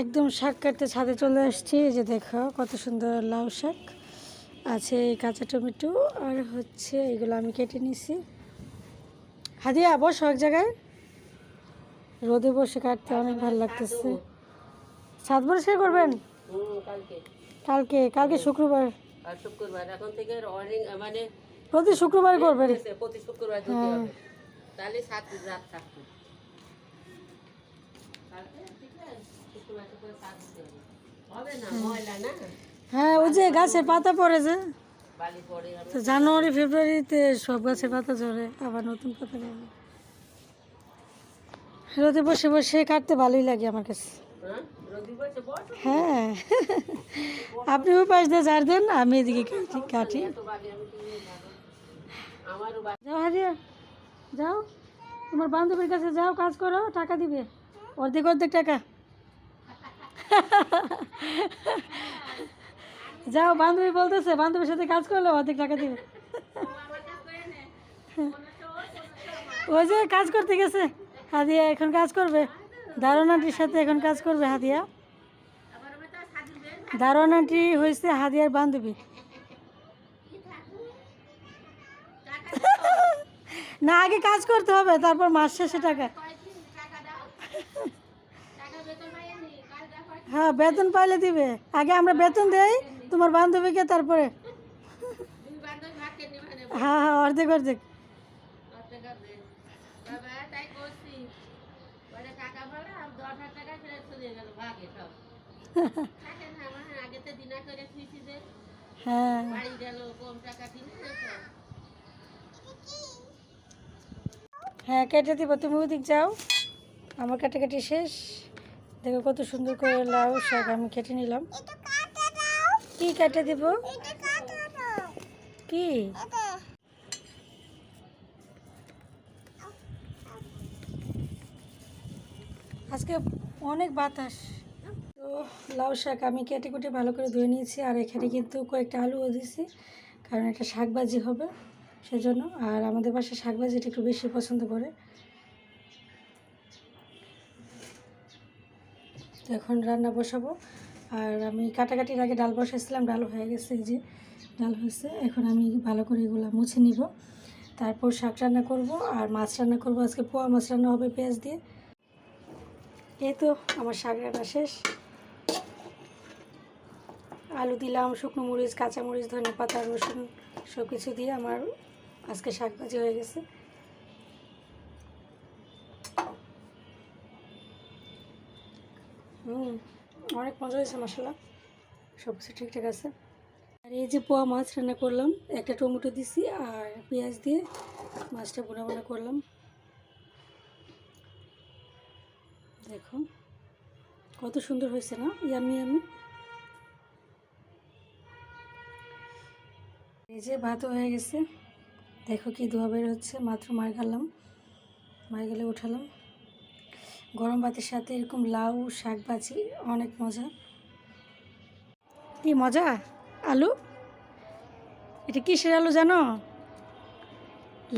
একদম শাক কাটতে ছাদে চলে আসছি। এই যে দেখো কত সুন্দর লাউ শাক। আছে কাঁচা টমেটো আর হচ্ছে এগুলো আমি কেটে নিছি। হাদিয়া বসো এক জায়গায়। রোদে বসে কাটতে অনেক ভালো লাগতেছে। ছাদ পরিষ্কার করবেন? কালকে। কালকে শুক্রবার। শুক্রবার এখন থেকে মানে প্রতি শুক্রবার করবেন? প্রতি শুক্রবার হ্যাঁ। তাহলে সাত রাত থাকবে। হ্যাঁ। ওই যে গাছের পাতা পড়ে যে। বালি পড়ে আমি। তো জানুয়ারি ফেব্রুয়ারিতে সব গাছের পাতা ঝরে আবার নতুন পাতা পাবে রোদে বসে বসে কাটতে ভালোই লাগে আমার কাছে। হ্যাঁ? হ্যাঁ। আপনি ওই পাশ দিয়ে ঝাড় দেন আমি এদিকে কাটি। যাও হারিয়া যাও। তোমার বান্ধবীর কাছে যাও কাজ করো টাকা দিবে। অর্ধেক অর্ধেক টাকা। যাও, বান্ধবী বলতেছে, বান্ধবীর সাথে কাজ করলে, অর্ধেক টাকা দিবে। ওই যে কাজ করতে গেছে, হাদিয়া এখন কাজ করবে। দারোয়ানাটির সাথে এখন কাজ করবে, হাদিয়া। দারোয়ানাটি হয়েছে হাদিয়ার বান্ধবী। না, আগে কাজ করতে হবে, তারপর মাস শেষে টাকা। হ্যাঁ বেতন পাইলে দিবে। আগে আমরা বেতন দেই, তোমার বান্ধবীকে তারপরে। হ্যাঁ হ্যাঁ অর্ধেক অর্ধেক। হ্যাঁ। হ্যাঁ কেটে দিব। তুমি ওদিক যাও। আমার কাটাকাটি শেষ। দেখো কত সুন্দর করে লাউ শাক আমি কেটে নিলাম। কি কেটে দিব? কি? আজকে অনেক বাতাস। তো লাউ শাক আমি কেটে কুটে ভালো করে ধুয়ে নিয়েছি, আর এখানে কিন্তু কয়েকটা আলুও দিয়েছি, কারণ এটা শাকবাজি হবে সেজন্য। আর আমাদের বাসায় শাকবাজিটা একটু বেশি পছন্দ করে। তো এখন রান্না বসাবো। আর আমি কাটাকাটির আগে ডাল বসাইছিলাম, ডাল হয়ে গেছে যে, ডাল হয়েছে। এখন আমি ভালো করে এগুলো মুছে নিব। তারপর শাক রান্না করব আর মাছ রান্না করব। আজকে পোয়া মাছ রান্না হবে পেঁয়াজ দিয়ে। এই তো আমার শাক রান্না শেষ। আলু দিলাম, শুকনো মরিচ, কাঁচা মরিচ ধনে পাতা রসুন সব কিছু দিয়ে আমার আজকে শাক ভাজি হয়ে গেছে। হুম, অনেক মজা হয়েছে মশলা সব কিছু ঠিকঠাক আছে। আর এই যে পোয়া মাছ রান্না করলাম, একটা টমেটো দিছি আর পেঁয়াজ দিয়ে মাছটা বোনা বোনা করলাম। দেখো, কত সুন্দর হয়েছে না? Yummy yummy. এই যে ভাতও হয়ে গেছে। দেখো কি ধোয়া বের হচ্ছে, মাত্র মার গেলাম মার গেলে উঠালাম। গরম ভাতের সাথে এরকম লাউ শাক ভাজি অনেক মজা। কি মজা? আলু? এটা কিসের আলু জানো?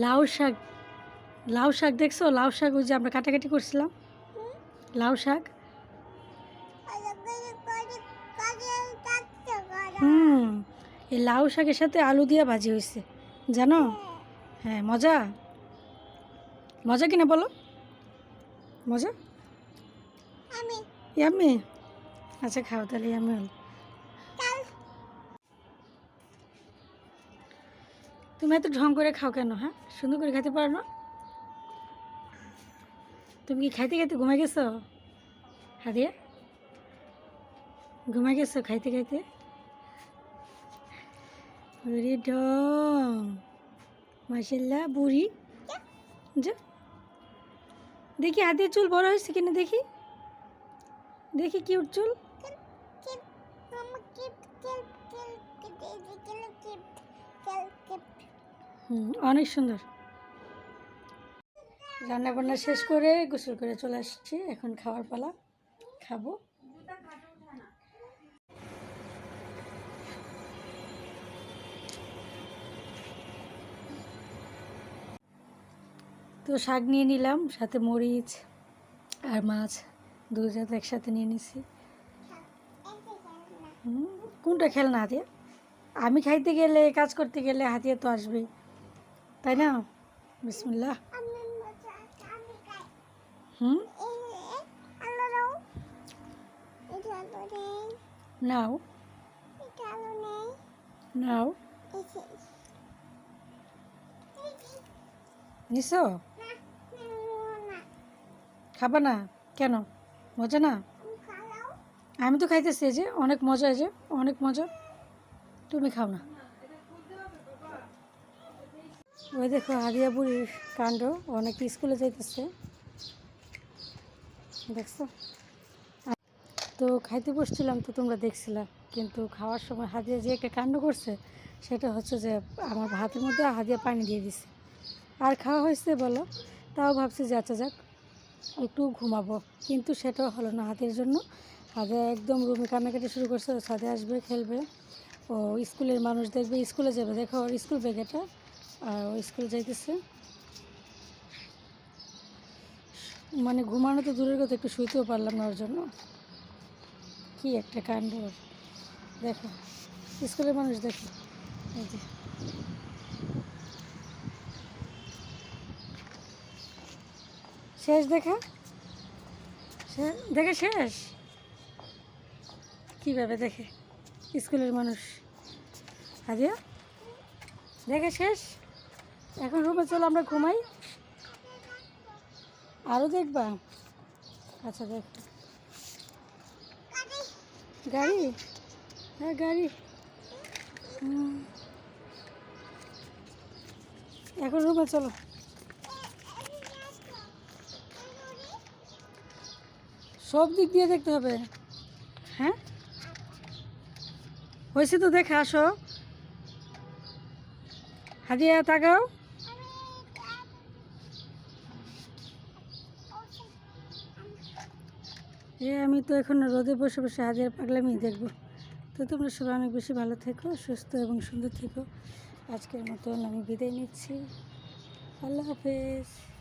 লাউ শাক। লাউ শাক দেখছ? লাউ শাক ওই যে আমরা কাটাকাটি করছিলাম। লাউ শাক। হুম, এই লাউ শাকের সাথে আলু দিয়ে ভাজি হয়েছে। জানো? হ্যাঁ মজা? মজা কিনা বলো? মজা? ইয়ামি? আচ্ছা খাও তাহলে ইয়ামি হল। তুমি এত ঢং করে খাও কেন হ্যাঁ? সুন্দর করে খেতে পারো না? তুমি কি খাইতে খাইতে ঘুমাই গেছো? হাদিয়া? ঘুমাই গেছো খাইতে খাইতে? বুড়ি মাসাল্লাহ বুড়ি। যা। দেখি হাতের চুল বড় হয়েছে কিনা দেখি। দেখি কিউট চুল। অনেক সুন্দর। রান্না বান্না শেষ করে গোসল করে চলে আসছি। এখন খাওয়ার পালা খাব। তো শাক নিয়ে নিলাম সাথে মরিচ আর মাছ। দুই একসাথে নিয়ে নিছি। কোনটা খেলনা হাতিয়া? আমি খাইতে গেলে, কাজ করতে গেলে হাতিয়া তো আসবেই। তাই না? বিসমিল্লাহ। হুম? নাও। নাও। নিছো? খাবা না? কেন? মজা না? আমি তো খাইতেছি যে অনেক মজা যে অনেক মজা। তুমি খাও না। ওই দেখো হারিয়া বুড়ির কাণ্ড অনেক স্কুলে যাইতেছে। দেখছ? তো খাইতে বসছিলাম তো তোমরা দেখছিলা, কিন্তু খাওয়ার সময় হাদিয়া যে একটা কাণ্ড করছে, সেটা হচ্ছে যে আমার ভাতের মধ্যে হাদিয়া পানি দিয়ে দিছে। আর খাওয়া হয়েছে বলো? তাও ভাবছি যে আচ্ছা যাক একটু ঘুমাবো। কিন্তু সেটাও হলো না। হাতের জন্য হাতে একদম রুমে কান্নাকাটি শুরু করছে ও ছাদে আসবে, খেলবে। ও স্কুলের মানুষ দেখবে, স্কুলে যাবে। দেখো ওর স্কুল ব্যাগ এটা। আর ও স্কুলে যাইতেছে। মানে ঘুমানো তো দূরের কথা, একটু শুইতেও পারলাম না ওর জন্য। কি একটা কাণ্ড। দেখো, স্কুলের মানুষ দেখো। এই যে। শেষ দেখা? দেখে শেষ? কীভাবে দেখে? স্কুলের মানুষ। হাদিয়া দেখে শেষ? এখন রুমে চলো, আমরা ঘুমাই। আরও দেখবা? আচ্ছা দেখ। গাড়ি? হ্যাঁ গাড়ি। এখন রুমে চলো। সব দিক দিয়ে দেখতে হবে। হ্যাঁ? হয়েছে তো, দেখে আসো। হাদিয়া তাকাও। এ, আমি তো এখন রোদে বসে বসে হাদিয়ার পাগলামি দেখব। তো তোমরা সবাই অনেক বেশি ভালো থেকো, সুস্থ এবং সুন্দর থেকো। আজকের মতন আমি বিদায় নিচ্ছি। আল্লাহ হাফেজ।